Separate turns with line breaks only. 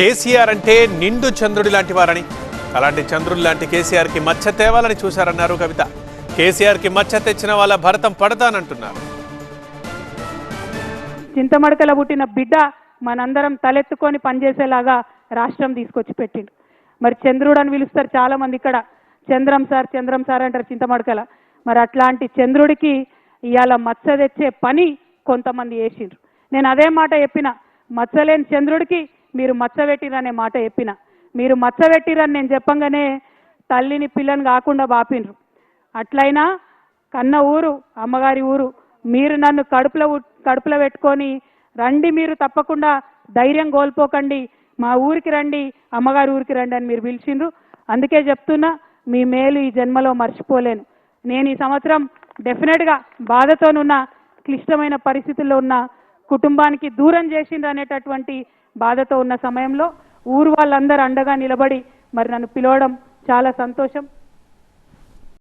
కేసీఆర్ అంటే నిండు చంద్రుడి లాంటి వారని. అలాంటి చంద్రుడి లాంటి కేసీఆర్కి మచ్చ తేవాలని చూశారన్నారు కవిత. కేసీఆర్కి మచ్చ తెచ్చిన వాళ్ళ భరతం పడతానంటున్నారు.
చింతమడకల పుట్టిన బిడ్డ మనందరం తలెత్తుకొని పనిచేసేలాగా రాష్ట్రం తీసుకొచ్చి పెట్టిండు. మరి చంద్రుడు అని పిలుస్తారు చాలా మంది ఇక్కడ. చంద్రం సార్ చంద్రం సార్ అంటారు చింతమడకల. మరి అట్లాంటి చంద్రుడికి ఇవాళ మచ్చ తెచ్చే పని కొంతమంది వేసిండ్రు నేను అదే మాట చెప్పిన. మచ్చలేని చంద్రుడికి మీరు మచ్చబెట్టిరనే మాట చెప్పిన. మీరు మచ్చబెట్టిరని నేను చెప్పంగానే తల్లిని పిల్లని కాకుండా బాపిండ్రు. అట్లయినా కన్న ఊరు అమ్మగారి ఊరు మీరు నన్ను కడుపులో కడుపులో పెట్టుకొని రండి మీరు తప్పకుండా ధైర్యం కోల్పోకండి. మా ఊరికి రండి అమ్మగారి ఊరికి రండి అని మీరు పిలిచిండ్రు. అందుకే చెప్తున్నా మీ మేలు ఈ జన్మలో మర్చిపోలేను. నేను ఈ సంవత్సరం డెఫినెట్గా బాధతోనున్న క్లిష్టమైన పరిస్థితుల్లో ఉన్న కుటుంబానికి దూరం చేసిండ్రు అనేటటువంటి బాధతో ఉన్న సమయంలో ఊరు వాళ్ళందరూ అండగా నిలబడి మరి నన్ను పిలవడం చాలా సంతోషం.